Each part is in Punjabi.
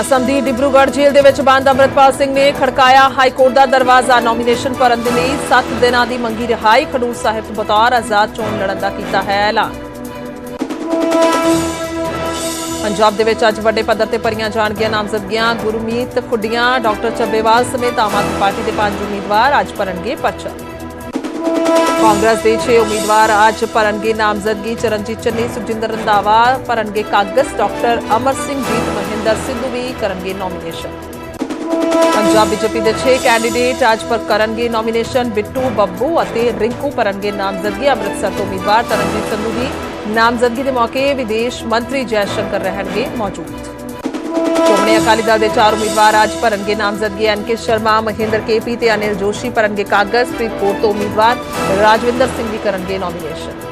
ਅਸਮ ਦੀ ਡਿਬਰੂਗੜ੍ਹ ਜੇਲ੍ਹ ਦੇ ਵਿੱਚ ਬੰਦ ਅੰਮ੍ਰਿਤਪਾਲ ਸਿੰਘ ਨੇ ਖੜਕਾਇਆ ਹਾਈ ਕੋਰਟ ਦਾ ਦਰਵਾਜ਼ਾ। ਨੋਮੀਨੇਸ਼ਨ ਭਰਨ ਦੇ ਲਈ 7 ਦਿਨਾਂ ਦੀ ਮੰਗੀ ਰਿਹਾਈ। ਖਡੂਰ ਸਾਹਿਬ ਤੋਂ ਬਤੌਰ ਆਜ਼ਾਦ ਚੋਣ ਲੜਨ ਦਾ ਕੀਤਾ ਹੈ ਐਲਾਨ। ਪੰਜਾਬ ਦੇ ਵਿੱਚ ਅੱਜ ਵੱਡੇ ਪੱਧਰ ਤੇ ਭਰੀਆਂ ਜਾਣਗੀਆਂ ਨਾਮਜ਼ਦਗੀਆਂ। ਗੁਰਮੀਤ ਖੁੱਡੀਆਂ, ਡਾਕਟਰ ਚੱਬੇਵਾਲ ਸਮੇਤ ਆਮ ਆਦਮੀ ਪਾਰਟੀ ਦੇ ਪੰਜ ਉਮੀਦਵਾਰ ਅੱਜ ਭਰਨਗੇ ਪਰਚਾ। ਕਾਂਗਰਸ ਦੇ 6 ਉਮੀਦਵਾਰ ਅੱਜ ਭਰਨਗੇ ਨਾਮਜ਼ਦਗੀ। ਚਰਨਜੀਤ ਚੰਨੀ, ਸੁਖਜਿੰਦਰ ਰੰਧਾਵਾ ਭਰਨਗੇ ਕਾਗਜ਼ ਡਾਕਟਰ ਅਮਰ ਸਿੰਘ ਜੀਤ, ਮਹਿੰਦਰ ਸਿੱਧੂ ਵੀ ਕਰਨਗੇ ਨੋਮੀਨੇਸ਼ਨ ਪੰਜਾਬ ਬੀਜੇਪੀ ਦੇ 6 ਕੈਂਡੀਡੇਟ ਅੱਜ ਪਰ ਕਰਨਗੇ ਨੋਮੀਨੇਸ਼ਨ ਬਿੱਟੂ, ਬੱਬੂ ਅਤੇ ਰਿੰਕੂ ਭਰਨਗੇ ਨਾਮਜ਼ਦਗੀ। ਅੰਮ੍ਰਿਤਸਰ ਤੋਂ ਉਮੀਦਵਾਰ ਤਰਨਜੀਤ ਸੰਧੂ ਵੀ ਨਾਮਜ਼ਦਗੀ ਦੇ ਮੌਕੇ ਵਿਦੇਸ਼ ਮੰਤਰੀ ਜੈ ਸ਼ੰਕਰ ਰਹਿਣਗੇ ਮੌਜੂਦ। ਸ਼੍ਰੋਮਣੀ ਅਕਾਲੀ ਦਲ ਦੇ ਚਾਰ ਉਮੀਦਵਾਰ ਅੱਜ ਭਰਨਗੇ ਨਾਮਜ਼ਦਗੀ। ਐਨਕੇ ਸ਼ਰਮਾ, ਮਹਿੰਦਰ ਕੇਪੀ ਤੇ ਅਨਿਲ ਜੋਸ਼ੀ ਭਰਨਗੇ ਕਾਗਜ਼। ਫਰੀਦਕੋਟ ਤੋਂ ਉਮੀਦਵਾਰ ਰਾਜਵਿੰਦਰ ਸਿੰਘ ਵੀ ਕਰਨਗੇ ਨੋਮੀਨੇਸ਼ਨ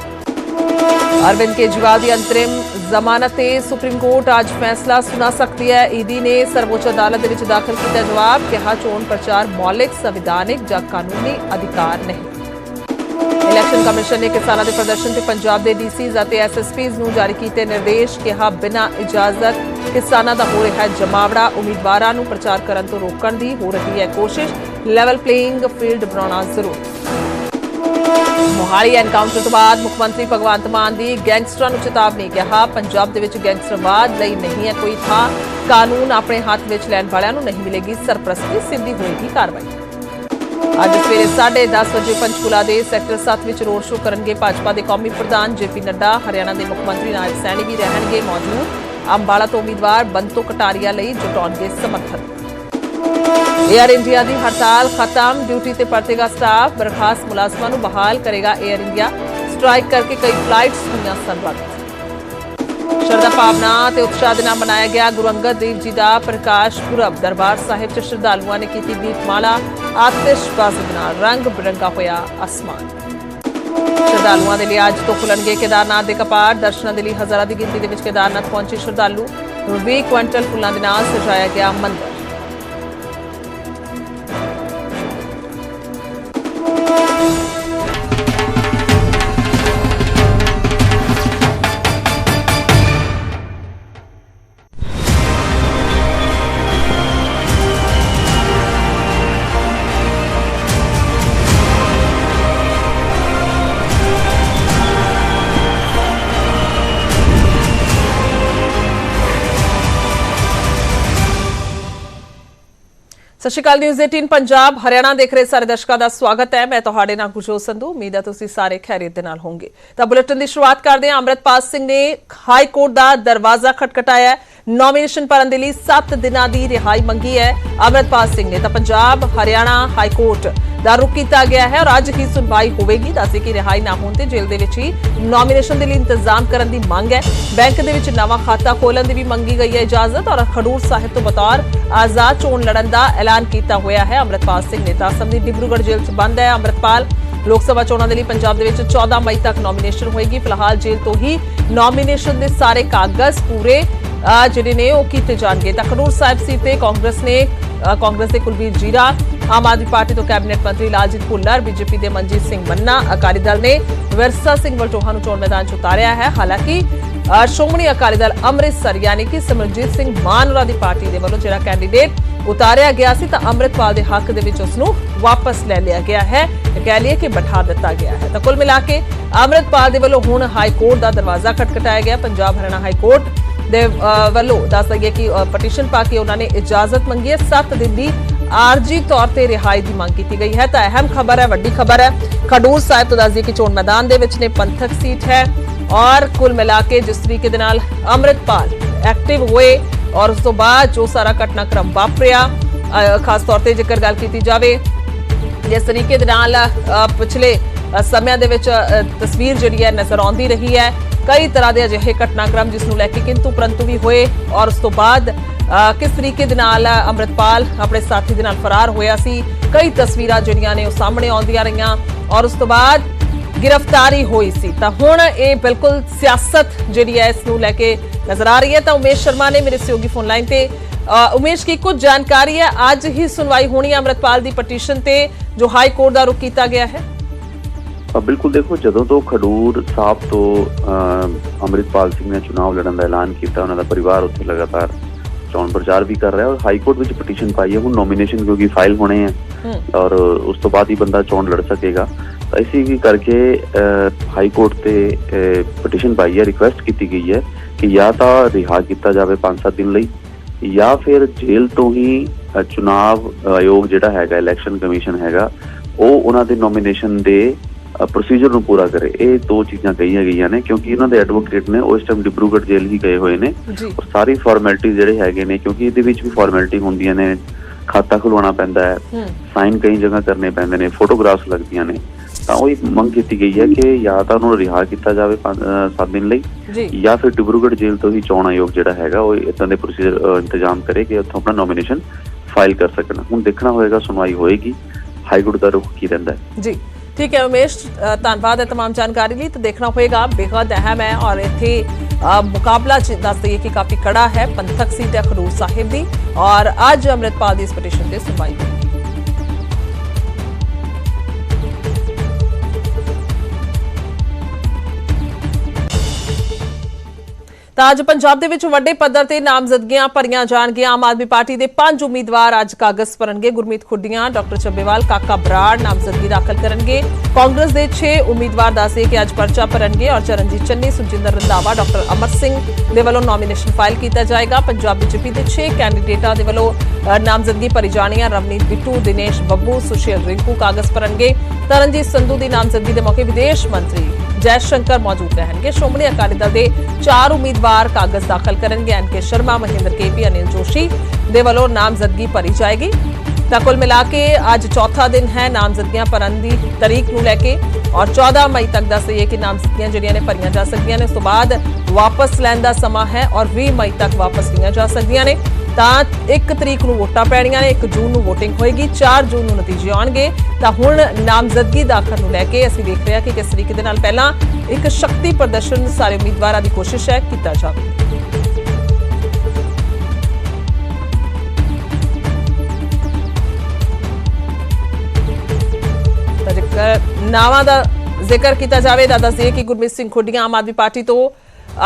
ਅਰਵਿੰਦ ਕੇਜਰੀਵਾਲ ਦੀ ਅੰਤਰਿਮ ਜ਼ਮਾਨਤ ਤੇ ਸੁਪਰੀਮ ਕੋਰਟ ਅੱਜ ਫੈਸਲਾ ਸੁਣਾ ਸਕਦੀ ਹੈ। ਈਡੀ ਨੇ ਸਰਵਉੱਚ ਅਦਾਲਤ ਦੇ ਵਿੱਚ ਦਾਖਲ ਕੀਤਾ ਜਵਾਬ। ਕਿਹਾ ਚੋਣ ਪ੍ਰਚਾਰ ਮੌਲਿਕ, ਸੰਵਿਧਾਨਿਕ ਜਾਂ ਕਾਨੂੰਨੀ ਅਧਿਕਾਰ ਨਹੀਂ। ਇਲੈਕਸ਼ਨ ਕਮਿਸ਼ਨ ਨੇ ਕਿਸਾਨਾਂ ਦੇ ਪ੍ਰਦਰਸ਼ਨ ਤੇ ਪੰਜਾਬ ਦੇ ਡੀਸੀਜ਼ ਅਤੇ ਐਸਐਸਪੀਜ਼ ਨੂੰ ਜਾਰੀ ਕੀਤੇ ਨਿਰਦੇਸ਼ ਕਿਹਾ ਬਿਨਾਂ ਇਜਾਜ਼ਤ। ਕਿਸਾਨਾਂ ਦਾ ਹੋ ਰਿਹਾ ਜਮਾਵੜਾ। ਉਮੀਦਵਾਰਾਂ ਨੂੰ ਪ੍ਰਚਾਰ ਕਰਨ ਤੋਂ ਰੋਕਣ ਦੀ ਹੋ ਰਹੀ ਹੈ ਕੋਸ਼ਿਸ਼। ਲੈਵਲ ਪਲੇਇੰਗ ਫੀਲਡ ਬਣਾਉਣਾ ਜ਼ਰੂਰੀ। ਮੋਹਾਲੀ ਐਨਕਾਊਂਟਰ ਤੋਂ ਬਾਅਦ ਮੁੱਖ ਮੰਤਰੀ ਭਗਵੰਤ ਮਾਨ ਦੀ ਗੈਂਗਸਟਰਾਂ ਨੂੰ ਚੇਤਾਵਨੀ ਕਿਹਾ, ਪੰਜਾਬ ਦੇ ਵਿੱਚ ਗੈਂਗਸਟਰਵਾਦ ਲਈ ਨਹੀਂ ਹੈ ਕੋਈ ਥਾਂ। ਕਾਨੂੰਨ ਆਪਣੇ ਹੱਥ ਵਿੱਚ ਲੈਣ ਵਾਲਿਆਂ ਨੂੰ ਨਹੀਂ ਮਿਲੇਗੀ। ਸਰਪ੍ਰਸਤੀ ਸਿੱਧੀ ਹੋਏਗੀ ਕਾਰਵਾਈ। ਅੱਜ ਸਵੇਰੇ 10:30 ਵਜੇ ਪੰਚਕੂਲਾ ਦੇ ਸੈਕਟਰ 7 ਵਿੱਚ ਰੋਡ ਸ਼ੋਅ ਕਰਨਗੇ ਭਾਜਪਾ ਦੇ ਕੌਮੀ ਪ੍ਰਧਾਨ ਜੇਪੀ ਨੱਡਾ, ਹਰਿਆਣਾ ਦੇ ਮੁੱਖ ਮੰਤਰੀ ਨਾਇਬ ਸੈਣੀ ਵੀ ਰਹਿਣਗੇ ਮੌਜੂਦ। ਅੰਬਾਲਾ ਤੋਂ ਉਮੀਦਵਾਰ ਬੰਤੋ ਕਟਾਰੀਆ ਲਈ ਜੁਟਾਉਣਗੇ ਸਮਰਥਨ। ਏਅਰ ਇੰਡੀਆ ਦੀ ਹੜਤਾਲ ਖਤਮ, ਡਿਊਟੀ ਤੇ ਪਰਤੇਗਾ ਸਟਾਫ ਬਰਖਾਸਤ ਮੁਲਾਜ਼ਮਾਂ ਨੂੰ ਬਹਾਲ ਕਰੇਗਾ ਏਅਰ ਇੰਡੀਆ ਸਟ੍ਰਾਈਕ ਕਰਕੇ ਕਈ ਫਲਾਈਟਸ ਹੋਈਆਂ ਸਨ ਰੱਦ ਸ਼ਰਧਾ ਭਾਵਨਾ ਤੇ ਉਤਸ਼ਾਹ ਦੇ ਨਾਲ ਮਨਾਇਆ ਗਿਆ ਗੁਰੂ ਅੰਗਦ ਦੇਵ ਜੀ ਦਾ ਪ੍ਰਕਾਸ਼ ਪੁਰਬ। ਦਰਬਾਰ ਸਾਹਿਬ ਚ ਸ਼ਰਧਾਲੂਆਂ ਨੇ ਕੀਤੀ ਦੀਪਮਾਲਾ। ਆਤਿਸ਼ਬਾਜ਼ੀ ਦੇ ਨਾਲ ਰੰਗ ਬਿਰੰਗਾ ਹੋਇਆ ਅਸਮਾਨ। ਸ਼ਰਧਾਲੂਆਂ ਦੇ ਲਈ ਅੱਜ ਤੋਂ ਖੁੱਲਣਗੇ ਕੇਦਾਰਨਾਥ ਦੇ ਕਪਾਟ। ਦਰਸ਼ਨਾਂ ਦੇ ਲਈ ਹਜ਼ਾਰਾਂ ਦੀ ਗਿਣਤੀ ਦੇ ਵਿੱਚ ਕੇਦਾਰਨਾਥ ਪਹੁੰਚੇ ਸ਼ਰਧਾਲੂ। 20 ਕੁਇੰਟਲ ਫੁੱਲਾਂ ਦੇ ਨਾਲ ਸਜਾਇਆ ਗਿਆ ਮੰਦਿਰ। ਸਤਿ ਸ਼੍ਰੀ ਅਕਾਲ ਨਿਊਜ਼ 18 ਪੰਜਾਬ, ਹਰਿਆਣਾ ਦੇਖ ਰਹੇ ਸਾਰੇ ਦਰਸ਼ਕਾਂ ਦਾ ਸਵਾਗਤ ਹੈ। ਮੈਂ ਤੁਹਾਡੇ ਨਾਲ ਗੁਰਜੋਤ ਸੰਧੂ, ਉਮੀਦ ਹੈ ਤੁਸੀਂ ਸਾਰੇ ਖੈਰੀਅਤ ਦੇ ਨਾਲ ਹੋਵੋਗੇ। ਤਾਂ ਬੁਲੇਟਿਨ ਦੀ ਸ਼ੁਰੂਆਤ ਕਰਦੇ ਹਾਂ। ਅੰਮ੍ਰਿਤਪਾਲ ਸਿੰਘ ਨੇ ਹਾਈ ਕੋਰਟ ਦਾ ਦਰਵਾਜ਼ਾ ਖਟਖਟਾਇਆ ਨੋਮੀਨੇਸ਼ਨ ਭਰਨ ਦੇ ਲਈ 7 ਦਿਨਾਂ ਦੀ ਰਿਹਾਈ ਮੰਗੀ ਹੈ। ਅੰਮ੍ਰਿਤਪਾਲ ਸਿੰਘ ਨੇ ਤਾਂ ਪੰਜਾਬ, ਹਰਿਆਣਾ ਹਾਈ ਕੋਰਟ ਦਾ ਰੁਕ ਕੀਤਾ ਗਿਆ ਹੈ ਔਰ ਅੱਜ ਹੀ ਸੁਣਵਾਈ ਹੋਵੇਗੀ। ਦੱਸੇ ਕਿ ਰਿਹਾਈ ਨਾ ਹੋਣ ਤੇ ਜੇਲ੍ਹ ਦੇ ਵਿੱਚ ਹੀ ਨੋਮੀਨੇਸ਼ਨ ਦੇ ਲਈ ਇੰਤਜ਼ਾਮ ਕਰਨ ਦੀ ਮੰਗ ਹੈ। ਬੈਂਕ ਦੇ ਵਿੱਚ ਨਵਾਂ ਖਾਤਾ ਖੋਲਣ ਦੀ ਵੀ ਮੰਗੀ ਗਈ ਹੈ ਇਜਾਜ਼ਤ ਔਰ ਖਡੂਰ ਸਾਹਿਬ ਤੋਂ ਬਤੌਰ ਆਜ਼ਾਦ ਚੋਣ ਲੜਨ ਦਾ ਐਲਾਨ ਕੀਤਾ ਹੋਇਆ ਹੈ। ਅੰਮ੍ਰਿਤਪਾਲ ਸਿੰਘ ਨੇ ਤਾਂ ਅਸਮ ਦੀ ਡਿਬਰੂਗੜ੍ਹ ਜੇਲ੍ਹ 'ਚ ਬੰਦ ਹੈ। ਅੰਮ੍ਰਿਤਪਾਲ, ਲੋਕ ਸਭਾ ਚੋਣਾਂ ਦੇ ਲਈ ਪੰਜਾਬ ਦੇ ਵਿੱਚ 14 ਮਈ ਤੱਕ ਨੋਮੀਨੇਸ਼ਨ ਹੋਏਗੀ। ਫਿਲਹਾਲ ਜੇਲ੍ਹ ਤੋਂ ਹੀ ਨੋਮੀਨੇਸ਼ਨ ਦੇ ਸਾਰੇ ਕਾਗਜ਼ ਪੂਰੇ ਜਿਹੜੇ ਨੇ ਉਹ ਕੀਤੇ ਜਾਣਗੇ? ਤਾਂ ਖਡੂਰ ਸਾਹਿਬ ਸੀਟ ਤੇ ਕਾਂਗਰਸ ਨੇ ਕਾਂਗਰਸ ਦੇ ਕੁਲਬੀਰ ਜੀਰਾ, ਆਮ ਆਦਮੀ ਪਾਰਟੀ ਤੋਂ ਕੈਬਨਿਟ ਮੰਤਰੀ ਲਾਲਜੀਤ ਭੁੱਲਰ, ਬੀਜੇਪੀ ਦੇ ਮਨਜੀਤ ਸਿੰਘ ਮੰਨਾ, ਅਕਾਲੀ ਦਲ ਨੇ ਵਿਰਸਾ ਸਿੰਘ ਵਲਟੋਹਾ ਨੂੰ ਚੋਣ ਮੈਦਾਨ 'ਚ ਉਤਾਰਿਆ ਹੈ। ਹਾਲਾਂਕਿ ਸ਼੍ਰੋਮਣੀ ਅਕਾਲੀ ਦਲ ਅੰਮ੍ਰਿਤਸਰ, ਯਾਨੀ ਕਿ ਸਿਮਰਜੀਤ ਸਿੰਘ ਮਾਨ ਹੋਰਾਂ ਦੀ ਪਾਰਟੀ ਦੇ ਵੱਲੋਂ ਜਿਹੜਾ ਕੈਂਡੀਡੇਟ ਉਤਾਰਿਆ ਗਿਆ ਸੀ, ਤਾਂ ਅੰਮ੍ਰਿਤਪਾਲ ਦੇ ਹੱਕ ਦੇ ਵਿੱਚ ਉਸ ਨੂੰ ਵਾਪਸ ਲੈ ਲਿਆ ਗਿਆ ਹੈ। ਕਹਿ ਲਈਏ ਕਿ ਬਿਠਾ ਦਿੱਤਾ ਗਿਆ ਹੈ। ਤਾਂ ਕੁੱਲ ਮਿਲਾ ਕੇ ਅੰਮ੍ਰਿਤਪਾਲ ਦੇ ਵੱਲੋਂ ਹੁਣ ਹਾਈ ਕੋਰਟ ਦਾ ਦਰਵਾਜ਼ਾ ਖਟਖਟਾਇਆ ਗਿਆ। ਪੰਜਾਬ ਹਰਿਆਣਾ ਹਾਈ ਕੋਰਟ ਦੇ ਵੱਲੋਂ ਦੱਸ ਦਈਏ ਕਿ ਪਟੀਸ਼ਨ ਪਾ ਕੇ ਉਹਨਾਂ ਨੇ ਇਜਾਜ਼ਤ ਮੰਗੀ ਹੈ। 7 ਦਿਨ ਦੀ ਆਰਜੀ ਤੌਰ ਤੇ ਰਿਹਾਈ ਦੀ ਮੰਗ ਕੀਤੀ ਗਈ ਹੈ। ਤਾਂ ਅਹਿਮ ਖਬਰ ਹੈ, ਵੱਡੀ ਖਬਰ ਹੈ, ਖਡੂਰ ਸਾਹਿਬ ਤੋਂ ਦੱਸਦੀ ਕਿ ਚੋਣ ਮੈਦਾਨ ਦੇ ਵਿੱਚ ਨੇ ਪੰਥਕ ਸੀਟ ਹੈ ਔਰ ਕੁੱਲ ਮਿਲਾ ਕੇ ਜਿਸ ਤਰੀਕੇ ਦੇ ਨਾਲ ਅੰਮ੍ਰਿਤਪਾਲ ਐਕਟਿਵ ਹੋਏ ਔਰ ਉਸ ਤੋਂ ਬਾਅਦ ਜੋ ਸਾਰਾ ਘਟਨਾਕ੍ਰਮ ਵਾਪਰਿਆ ਖਾਸ ਤੌਰ ਤੇ ਜੇਕਰ ਗੱਲ ਕੀਤੀ ਜਾਵੇ, ਜਿਸ ਤਰੀਕੇ ਦੇ ਨਾਲ ਪਿਛਲੇ ਸਮਿਆਂ ਦੇ ਵਿੱਚ ਤਸਵੀਰ ਜਿਹੜੀ ਹੈ ਨਜ਼ਰ ਆਉਂਦੀ ਰਹੀ ਹੈ। ਕਈ ਤਰ੍ਹਾਂ ਦੇ ਅਜਿਹੇ ਘਟਨਾਕ੍ਰਮ ਜਿਸ ਨੂੰ ਲੈ ਕੇ ਕਿੰਤੂ ਪਰੰਤੂ ਵੀ ਹੋਏ ਔਰ ਉਸ ਤੋਂ ਬਾਅਦ ਕਿਸ ਤਰੀਕੇ ਦੇ ਨਾਲ ਅੰਮ੍ਰਿਤਪਾਲ ਆਪਣੇ ਸਾਥੀ ਦੇ ਨਾਲ ਫਰਾਰ ਹੋਇਆ ਸੀ। ਕਈ ਤਸਵੀਰਾਂ ਜਿਹੜੀਆਂ ਨੇ ਉਹ ਸਾਹਮਣੇ ਆਉਂਦੀਆਂ ਰਹੀਆਂ ਔਰ ਉਸ ਤੋਂ ਬਾਅਦ ਗ੍ਰਿਫਤਾਰੀ ਹੋਈ ਸੀ। ਤਾਂ ਹੁਣ ਇਹ ਬਿਲਕੁਲ ਸਿਆਸਤ ਜਿਹੜੀ ਹੈ ਇਸ ਨੂੰ ਲੈ ਕੇ ਨਜ਼ਰ ਆ ਰਹੀ ਹੈ। ਤਾਂ ਉਮੇਸ਼ ਸ਼ਰਮਾ ਨੇ ਮੇਰੇ ਸਹਿਯੋਗੀ ਫੋਨ ਲਾਈਨ ਤੇ ਉਮੇਸ਼ ਕੀ ਕੁਝ ਜਾਣਕਾਰੀ ਹੈ? ਅੱਜ ਹੀ ਸੁਣਵਾਈ ਹੋਣੀ ਹੈ ਅੰਮ੍ਰਿਤਪਾਲ ਦੀ ਪਟੀਸ਼ਨ ਤੇ, ਜੋ ਹਾਈ ਕੋਰਟ ਦਾ ਰੁਕ ਕੀਤਾ ਗਿਆ ਹੈ। ਬਿਲਕੁਲ ਦੇਖੋ ਜਦੋਂ ਤੋਂ ਖਡੂਰ ਸਾਹਿਬ ਤੋਂ ਅੰਮ੍ਰਿਤਪਾਲ ਸਿੰਘ ਨੇ ਚੋਣ ਲੜਨ ਦਾ ਐਲਾਨ ਕੀਤਾ ਉਹਨਾਂ ਦਾ ਪਰਿਵਾਰ ਉੱਥੇ ਲਗਾਤਾਰ ਚੋਣ ਪ੍ਰਚਾਰ ਵੀ ਕਰ ਰਿਹਾ ਔਰ ਹਾਈ ਕੋਰਟ ਵਿੱਚ ਪਟੀਸ਼ਨ ਪਾਈ ਹੈ। ਹੁਣ ਨੋਮੀਨੇਸ਼ਨ ਕਿਉਂਕਿ ਫਾਈਲ ਹੋਣੇ ਹੈ ਔਰ ਉਸ ਤੋਂ ਬਾਅਦ ਹੀ ਬੰਦਾ ਚੋਣ ਲੜ ਸਕੇਗਾ। ਤਾਂ ਇਸੇ ਵੀ ਕਰਕੇ ਹਾਈ ਕੋਰਟ ਤੇ ਪਟੀਸ਼ਨ ਪਾਈ ਹੈ ਰਿਕੁਐਸਟ ਕੀਤੀ ਗਈ ਹੈ ਕਿ ਜਾਂ ਤਾਂ ਰਿਹਾ ਕੀਤਾ ਜਾਵੇ 5-7 ਦਿਨ ਲਈ ਜਾਂ ਫਿਰ ਜੇਲ੍ਹ ਤੋਂ ਹੀ ਅ, ਚੁਣਾਵ ਆਯੋਗ ਜਿਹੜਾ ਹੈਗਾ ਇਲੈਕਸ਼ਨ ਕਮਿਸ਼ਨ ਹੈਗਾ ਉਹ ਉਹਨਾਂ ਦੇ ਨੋਮੀਨੇਸ਼ਨ ਦੇ ਪ੍ਰੋਸੀਜਰ ਨੂੰ ਪੂਰਾ ਕਰੇ। ਇਹ ਦੋ ਚੀਜ਼ਾਂ ਕਹੀਆਂ ਗਈਆਂ ਨੇ ਕਿਉਂਕਿ ਇਹਨਾਂ ਦੇ ਐਡਵੋਕੇਟ ਨੇ ਉਹ ਇਸ ਟਾਈਮ ਡਿਬਰੂਗੜ੍ਹ ਜੇਲ੍ਹ ਹੀ ਗਏ ਹੋਏ ਨੇ। ਔਰ ਸਾਰੀ ਫਾਰਮੈਲਿਟੀ ਜਿਹੜੇ ਹੈਗੇ ਨੇ ਕਿਉਂਕਿ ਇਹਦੇ ਵਿੱਚ ਵੀ ਫਾਰਮੈਲਿਟੀ ਹੁੰਦੀਆਂ ਨੇ ਖਾਤਾ ਖੁਲਵਾਉਣਾ ਪੈਂਦਾ ਹੈ ਸਾਈਨ ਕਈ ਜਗ੍ਹਾ ਕਰਨੇ ਪੈਂਦੇ ਨੇ ਫੋਟੋਗ੍ਰਾਫਸ ਲੱਗਦੀਆਂ ਨੇ। ਤਾਂ ਉਹ ਇੱਕ ਮੰਗ ਕੀਤੀ ਗਈ ਹੈ ਕਿ ਜਾਂ ਤਾਂ ਉਹਨੂੰ ਰਿਹਾ ਕੀਤਾ ਜਾਵੇ 7 ਦਿਨ ਲਈ ਜੀ। ਜਾਂ ਫਿਰ ਡਿਬਰੂਗੜ੍ਹ ਜੇਲ੍ਹ ਤੋਂ ਹੀ ਚੋਣ ਆਯੋਗ ਜਿਹੜਾ ਹੈਗਾ ਉਹ ਇਦਾਂ ਦੇ ਪ੍ਰੋਸੀਜਰ ਇੰਤਜ਼ਾਮ ਕਰੇ ਕਿ ਉੱਥੋਂ ਆਪਣਾ ਨੋਮੀਨੇਸ਼ਨ ਫਾਈਲ ਕਰ ਸਕਣ। ਹੁਣ ਦੇਖਣਾ ਹੋਏਗਾ ਸੁਣਵਾਈ ਹੋਏਗੀ ਹਾਈ ਕੋਰਟ ਦਾ ਰੁਖ ਕੀ ਰਹਿੰਦਾ ਹੈ। ਜੀ। ठीक है, उमेश धनबाद है तमाम जानकारी ली। तो देखना होगा बेहद अहम है और इतने मुकाबला दस दिए कि काफ़ी कड़ा है। पंथक सीट है खरूर साहिब की और अज अमृतपाल की इस पटिशन से सुनवाई होगी ਤਾਂ ਅੱਜ ਪੰਜਾਬ ਦੇ ਵਿੱਚ ਵੱਡੇ ਪੱਧਰ ਤੇ ਨਾਮਜ਼ਦਗੀਆਂ ਭਰੀਆਂ ਜਾਣਗੀਆਂ। ਆਮ ਆਦਮੀ ਪਾਰਟੀ ਦੇ ਪੰਜ ਉਮੀਦਵਾਰ ਅੱਜ ਕਾਗਜ਼ ਭਰਨਗੇ ਗੁਰਮੀਤ ਖੁੱਡੀਆਂ, ਡਾਕਟਰ ਚੱਬੇਵਾਲ ਕਾਕਾ ਬਰਾੜ ਨਾਮਜ਼ਦਗੀ ਦਾਖਲ ਕਰਨਗੇ। ਕਾਂਗਰਸ ਦੇ 6 ਉਮੀਦਵਾਰ ਦੱਸੇ ਕਿ ਅੱਜ ਪਰਚਾ ਭਰਨਗੇ ਔਰ ਚਰਨਜੀਤ ਚੰਨੀ, ਸੁਖਜਿੰਦਰ ਰੰਧਾਵਾ, ਡਾਕਟਰ ਅਮਰ ਸਿੰਘ ਦੇ ਵੱਲੋਂ ਨੋਮੀਨੇਸ਼ਨ ਫਾਈਲ ਕੀਤਾ ਜਾਏਗਾ। ਪੰਜਾਬ ਬੀਜੇਪੀ ਦੇ 6 ਕੈਂਡੀਡੇਟਾਂ ਦੇ ਵੱਲੋਂ ਨਾਮਜ਼ਦਗੀ ਭਰੀ ਜਾਣੀ ਹੈ ਰਵਨੀਤ ਬਿੱਟੂ, ਦਿਨੇਸ਼ ਬੱਬੂ, ਸੁਸ਼ੀਲ ਰਿੰਕੂ ਕਾਗਜ਼ ਭਰਨਗੇ। ਤਰਨਜੀਤ ਸੰਧੂ ਦੀ ਨਾਮਜ਼ਦਗੀ ਦੇ ਮੌਕੇ ਵਿਦੇਸ਼ ਮੰਤਰੀ ਜੈ ਸ਼ੰਕਰ ਮੌਜੂਦ ਰਹਿਣਗੇ। ਸ਼੍ਰੋਮਣੀ ਅਕਾਲੀ ਦਲ ਦੇ ਚਾਰ ਉਮੀਦਵਾਰ ਕਾਗਜ਼ ਦਾਖਲ ਕਰਨਗੇ। N K Sharma, Mahinder KP, Anil Joshi ਦੇ ਵੱਲੋਂ ਨਾਮਜ਼ਦਗੀ ਭਰੀ ਜਾਏਗੀ। ਤਾਂ ਕੁੱਲ ਮਿਲਾ ਕੇ ਅੱਜ ਚੌਥਾ ਦਿਨ ਹੈ ਨਾਮਜ਼ਦਗੀਆਂ ਭਰਨ ਦੀ ਤਰੀਕ ਨੂੰ ਲੈ ਕੇ ਔਰ 14 ਮਈ ਤੱਕ ਦੱਸ ਦਈਏ ਕਿ ਨਾਮਜ਼ਦਗੀਆਂ ਜਿਹੜੀਆਂ ਨੇ ਭਰੀਆਂ ਜਾ ਸਕਦੀਆਂ ਨੇ। ਉਸ ਤੋਂ ਬਾਅਦ ਵਾਪਸ ਲੈਣ ਦਾ ਸਮਾਂ ਹੈ ਔਰ 20 ਮਈ ਤੱਕ ਵਾਪਸ ਲਈਆਂ ਜਾ ਸਕਦੀਆਂ ਨੇ। ਤਾਂ 1 ਤਰੀਕ ਨੂੰ ਵੋਟਾਂ ਪੈਣੀਆਂ ਨੇ 1 ਜੂਨ ਨੂੰ VOTING ਹੋਏਗੀ 4 ਜੂਨ ਨੂੰ ਨਤੀਜੇ ਆਉਣਗੇ। ਤਾਂ ਹੁਣ ਨਾਮਜ਼ਦਗੀ ਦਾਖਲ ਨੂੰ ਲੈ ਕੇ ਅਸੀਂ ਦੇਖ ਰਹੇ ਹਾਂ ਕਿ ਕਿਸ ਤਰੀਕੇ ਦੇ ਨਾਲ ਪਹਿਲਾਂ ਇੱਕ ਸ਼ਕਤੀ ਪ੍ਰਦਰਸ਼ਨ ਸਾਰੇ ਉਮੀਦਵਾਰਾਂ ਦੀ ਕੋਸ਼ਿਸ਼ ਹੈ ਕੀਤਾ ਜਾਵੇ। ਨਾਵਾਂ ਦਾ ਜ਼ਿਕਰ ਕੀਤਾ ਜਾਵੇ, ਤਾਂ ਦੱਸਦੇ ਕਿ ਗੁਰਮੀਤ ਸਿੰਘ ਖੁੱਡੀਆਂ ਆਮ ਆਦਮੀ ਪਾਰਟੀ ਤੋਂ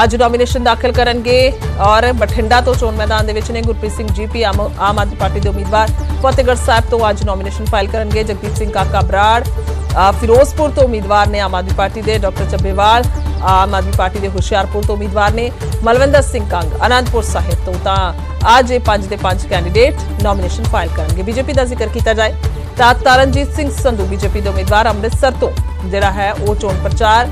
ਅੱਜ ਨੋਮੀਨੇਸ਼ਨ ਦਾਖਲ ਕਰਨਗੇ ਔਰ ਬਠਿੰਡਾ ਤੋਂ ਚੋਣ ਮੈਦਾਨ ਦੇ ਵਿੱਚ ਨੇ ਗੁਰਪ੍ਰੀਤ ਸਿੰਘ ਜੀਪੀ ਆਮ ਆਮ ਆਦਮੀ ਪਾਰਟੀ ਦੇ ਉਮੀਦਵਾਰ। ਫਤਿਹਗੜ੍ਹ ਸਾਹਿਬ ਤੋਂ ਅੱਜ ਨੋਮੀਨੇਸ਼ਨ ਫਾਈਲ ਕਰਨਗੇ ਜਗਦੀਪ ਸਿੰਘ ਕਾਕਾ ਬਰਾੜ। ਫਿਰੋਜ਼ਪੁਰ ਤੋਂ ਉਮੀਦਵਾਰ ਨੇ ਆਮ ਆਦਮੀ ਪਾਰਟੀ ਦੇ ਡਾਕਟਰ ਚੱਬੇਵਾਲ। ਆਮ ਆਦਮੀ ਪਾਰਟੀ ਦੇ ਹੁਸ਼ਿਆਰਪੁਰ ਤੋਂ ਉਮੀਦਵਾਰ ਨੇ ਮਲਵਿੰਦਰ ਸਿੰਘ ਕੰਗ। ਅਨੰਦਪੁਰ ਸਾਹਿਬ ਤੋਂ ਤਾਂ ਅੱਜ ਇਹ ਪੰਜ ਦੇ ਪੰਜ ਕੈਂਡੀਡੇਟ ਨੋਮੀਨੇਸ਼ਨ ਫਾਈਲ ਕਰਨਗੇ। ਬੀਜੇਪੀ ਦਾ ਜ਼ਿਕਰ ਕੀਤਾ ਜਾਏ ਤਾਂ ਤਰਨਜੀਤ ਸਿੰਘ ਸੰਧੂ ਬੀਜੇਪੀ ਦੇ ਉਮੀਦਵਾਰ ਅੰਮ੍ਰਿਤਸਰ ਤੋਂ। ਜਿਹੜਾ ਹੈ ਉਹ ਚੋਣ ਪ੍ਰਚਾਰ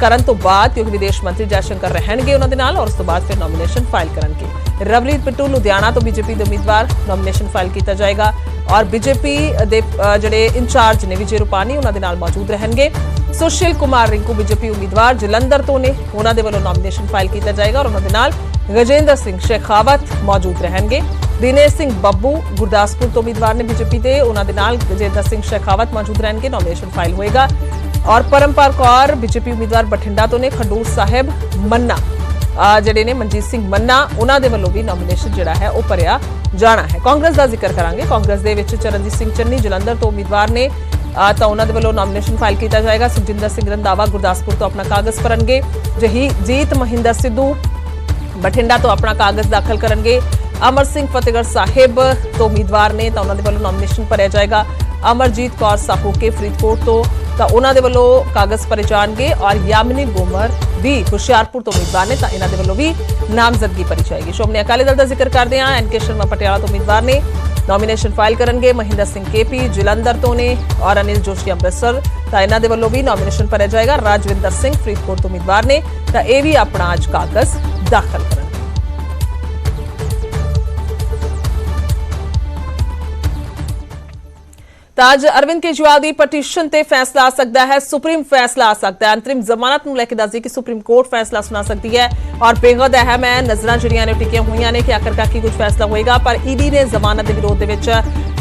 ਕਰਨ ਤੋਂ ਬਾਅਦ ਕਿਉਂਕਿ ਵਿਦੇਸ਼ ਮੰਤਰੀ ਜੈਸ਼ੰਕਰ ਰਹਿਣਗੇ ਉਹਨਾਂ ਦੇ ਨਾਲ ਔਰ ਉਸ ਤੋਂ ਬਾਅਦ ਫਿਰ ਨੋਮੀਨੇਸ਼ਨ ਫਾਈਲ ਕਰਨਗੇ। ਰਵਨੀਤ ਪਿੱਟੂ, ਲੁਧਿਆਣਾ ਤੋਂ ਬੀਜੇਪੀ ਦੇ ਉਮੀਦਵਾਰ ਨੋਮੀਨੇਸ਼ਨ ਫਾਈਲ ਕੀਤਾ ਜਾਏਗਾ ਔਰ ਬੀਜੇਪੀ ਦੇ ਜਿਹੜੇ ਇੰਚਾਰਜ ਨੇ ਵਿਜੇ ਰੂਪਾਨੀ, ਉਹਨਾਂ ਦੇ ਨਾਲ ਮੌਜੂਦ ਰਹਿਣਗੇ। ਸੁਸ਼ੀਲ ਕੁਮਾਰ ਰਿੰਕੂ ਬੀਜੇਪੀ ਉਮੀਦਵਾਰ ਜਲੰਧਰ ਤੋਂ ਨੇ, ਉਹਨਾਂ ਦੇ ਵੱਲੋਂ ਨੋਮੀਨੇਸ਼ਨ ਫਾਈਲ ਕੀਤਾ ਜਾਏਗਾ ਔਰ ਉਹਨਾਂ ਦੇ ਨਾਲ ਗਜੇਂਦਰ ਸਿੰਘ ਸ਼ੇਖਾਵਤ ਮੌਜੂਦ ਰਹਿਣਗੇ। ਦਿਨੇਸ਼ ਸਿੰਘ ਬੱਬੂ, ਗੁਰਦਾਸਪੁਰ ਤੋਂ ਉਮੀਦਵਾਰ ਨੇ ਬੀਜੇਪੀ ਦੇ, ਉਹਨਾਂ ਦੇ ਨਾਲ ਗਜੇਂਦਰ ਸਿੰਘ ਸ਼ੇਖਾਵਤ ਮੌਜੂਦ ਰਹਿਣਗੇ ਨੋਮੀਨੇਸ਼ਨ ਫਾਈਲ ਹੋਏਗਾ। ਔਰ ਪਰਮਪਾਲ ਕੌਰ ਬੀਜੇਪੀ ਉਮੀਦਵਾਰ ਬਠਿੰਡਾ ਤੋਂ ਨੇ ਖਡੂਰ ਸਾਹਿਬ ਮੰਨਾ। ਜਿਹੜੇ ਨੇ ਮਨਜੀਤ ਸਿੰਘ ਮੰਨਾ, ਉਹਨਾਂ ਦੇ ਵੱਲੋਂ ਵੀ ਨੋਮੀਨੇਸ਼ਨ ਜਿਹੜਾ ਹੈ ਉਹ ਭਰਿਆ ਜਾਣਾ ਹੈ। ਕਾਂਗਰਸ ਦਾ ਜ਼ਿਕਰ ਕਰਾਂਗੇ। ਕਾਂਗਰਸ ਦੇ ਵਿੱਚ ਚਰਨਜੀਤ ਸਿੰਘ ਚੰਨੀ, ਜਲੰਧਰ ਤੋਂ ਉਮੀਦਵਾਰ ਨੇ। ਤਾਂ ਉਹਨਾਂ ਦੇ ਵੱਲੋਂ ਨੋਮੀਨੇਸ਼ਨ ਫਾਈਲ ਕੀਤਾ ਜਾਏਗਾ। ਸੁਖਜਿੰਦਰ ਸਿੰਘ ਰੰਧਾਵਾ ਗੁਰਦਾਸਪੁਰ ਤੋਂ ਆਪਣਾ ਕਾਗਜ਼ ਭਰਨਗੇ। ਜਹੀ ਜੀਤ ਮਹਿੰਦਰ ਸਿੱਧੂ ਬਠਿੰਡਾ ਤੋਂ ਆਪਣਾ ਕਾਗਜ਼ ਦਾਖਲ ਕਰਨਗੇ। ਅਮਰ ਸਿੰਘ ਫਤਿਹਗੜ੍ਹ ਸਾਹਿਬ ਤੋਂ ਉਮੀਦਵਾਰ ਨੇ, ਤਾਂ ਉਹਨਾਂ ਦੇ ਵੱਲੋਂ ਨੋਮੀਨੇਸ਼ਨ ਭਰਿਆ ਜਾਏਗਾ। ਅਮਰਜੀਤ ਕੌਰ ਸਾਹੂ ਕੇ ਫਰੀਦਕੋਟ ਤੋਂ। ਤਾਂ ਉਹਨਾਂ ਦੇ ਵੱਲੋਂ ਕਾਗਜ਼ ਭਰੇ ਜਾਣਗੇ ਔਰ ਯਾਮਿਨੀ ਗੋਮਰ ਵੀ ਹੁਸ਼ਿਆਰਪੁਰ ਤੋਂ ਉਮੀਦਵਾਰ ਨੇ ਤਾਂ ਇਹਨਾਂ ਦੇ ਵੱਲੋਂ ਵੀ ਨਾਮਜ਼ਦਗੀ ਭਰੀ ਜਾਏਗੀ। ਸ਼੍ਰੋਮਣੀ ਅਕਾਲੀ ਦਲ ਦਾ ਜ਼ਿਕਰ ਕਰਦੇ ਹਾਂ। ਐਨਕੇ ਸ਼ਰਮਾ ਪਟਿਆਲਾ ਤੋਂ ਉਮੀਦਵਾਰ ਨੇ। ਨੋਮੀਨੇਸ਼ਨ ਫਾਈਲ ਕਰਨਗੇ। ਮਹਿੰਦਰ ਸਿੰਘ ਕੇਪੀ, ਜਲੰਧਰ ਤੋਂ ਨੇ ਔਰ ਅਨਿਲ ਜੋਸ਼ੀ ਅੰਮ੍ਰਿਤਸਰ। ਤਾਂ ਇਹਨਾਂ ਦੇ ਵੱਲੋਂ ਵੀ ਨੋਮੀਨੇਸ਼ਨ ਭਰਿਆ ਜਾਏਗਾ। ਰਾਜਵਿੰਦਰ ਸਿੰਘ ਫਰੀਦਕੋਟ ਤੋਂ ਉਮੀਦਵਾਰ ਨੇ। ਤਾਂ ਇਹ ਵੀ ਆਪਣਾ ਅੱਜ ਕਾਗਜ਼ ਦਾਖਲ ਤਾਂ ਅੱਜ ਅਰਵਿੰਦ ਕੇਜਰੀਵਾਲ ਦੀ ਪਟੀਸ਼ਨ ਤੇ ਫੈਸਲਾ ਆ ਸਕਦਾ ਹੈ, ਸੁਪਰੀਮ ਫੈਸਲਾ ਆ ਸਕਦਾ ਹੈ। ਅੰਤਰਿਮ ਜ਼ਮਾਨਤ ਨੂੰ ਲੈ ਕੇ ਦੱਸਦੀ ਕਿ ਸੁਪਰੀਮ ਕੋਰਟ ਫੈਸਲਾ ਸੁਣਾ ਸਕਦੀ ਹੈ ਔਰ ਬੇਹੱਦ ਅਹਿਮ ਹੈ। ਨਜ਼ਰਾਂ ਜਿਹੜੀਆਂ ਨੇ ਉਹ ਟਿਕੀਆਂ ਹੋਈਆਂ ਨੇ ਕਿ ਆਖਰਕਾਰ ਕੀ ਕੁਝ ਫੈਸਲਾ ਹੋਏਗਾ, ਪਰ ਈਡੀ ਨੇ ਜ਼ਮਾਨਤ ਦੇ ਵਿਰੋਧ ਦੇ ਵਿੱਚ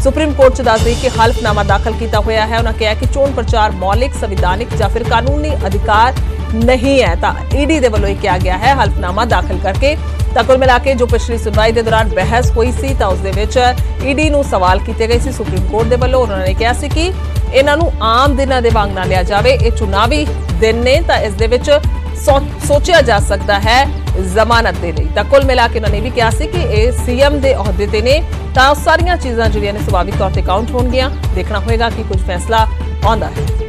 ਸੁਪਰੀਮ ਕੋਰਟ 'ਚ ਦੱਸਦੀ ਕਿ ਹਲਫਨਾਮਾ ਦਾਖਲ ਕੀਤਾ ਹੋਇਆ ਹੈ। ਉਹਨਾਂ ਕਿਹਾ ਕਿ ਚੋਣ ਪ੍ਰਚਾਰ ਮੌਲਿਕ, ਸੰਵਿਧਾਨਿਕ ਜਾਂ ਫਿਰ ਕਾਨੂੰਨੀ ਅਧਿਕਾਰ ਨਹੀਂ ਹੈ। ਤਾਂ ਈਡੀ ਦੇ ਵੱਲੋਂ ਇਹ ਕਿਹਾ ਗਿਆ ਹੈ ਹਲਫਨਾਮਾ ਦਾਖਲ ਕਰਕੇ। ਤਾਂ ਕੁੱਲ ਮਿਲਾ ਕੇ ਜੋ ਪਿਛਲੀ ਸੁਣਵਾਈ ਦੇ ਦੌਰਾਨ ਬਹਿਸ ਹੋਈ ਸੀ, ਤਾਂ ਉਸ ਦੇ ਵਿੱਚ ਈਡੀ ਨੂੰ ਸਵਾਲ ਕੀਤੇ ਗਏ ਸੀ ਸੁਪਰੀਮ ਕੋਰਟ ਦੇ ਵੱਲੋਂ। ਉਹਨਾਂ ਨੇ ਕਿਹਾ ਸੀ ਕਿ ਇਹਨਾਂ ਨੂੰ ਆਮ ਦਿਨਾਂ ਦੇ ਵਾਂਗ ਨਾ ਲਿਆ ਜਾਵੇ। ਇਹ ਚੁਣਾਵੀ ਦਿਨ ਨੇ, ਤਾਂ ਇਸ ਦੇ ਵਿੱਚ ਸੋ- ਸੋਚਿਆ ਜਾ ਸਕਦਾ ਹੈ ਜ਼ਮਾਨਤ ਦੇ ਲਈ। ਤਾਂ ਕੁੱਲ ਮਿਲਾ ਕੇ ਉਹਨਾਂ ਨੇ ਵੀ ਕਿਹਾ ਸੀ ਕਿ ਇਹ ਸੀਐਮ ਦੇ ਅਹੁਦੇ ਤੇ ਨੇ। ਤਾਂ ਸਾਰੀਆਂ ਚੀਜ਼ਾਂ ਜਿਹੜੀਆਂ ਨੇ ਸੁਭਾਵਿਕ ਤੌਰ ਤੇ ਕਾਊਂਟ ਹੋਣਗੀਆਂ। ਦੇਖਣਾ ਹੋਏਗਾ ਕਿ ਕੁਝ ਫੈਸਲਾ ਆਉਂਦਾ ਹੈ।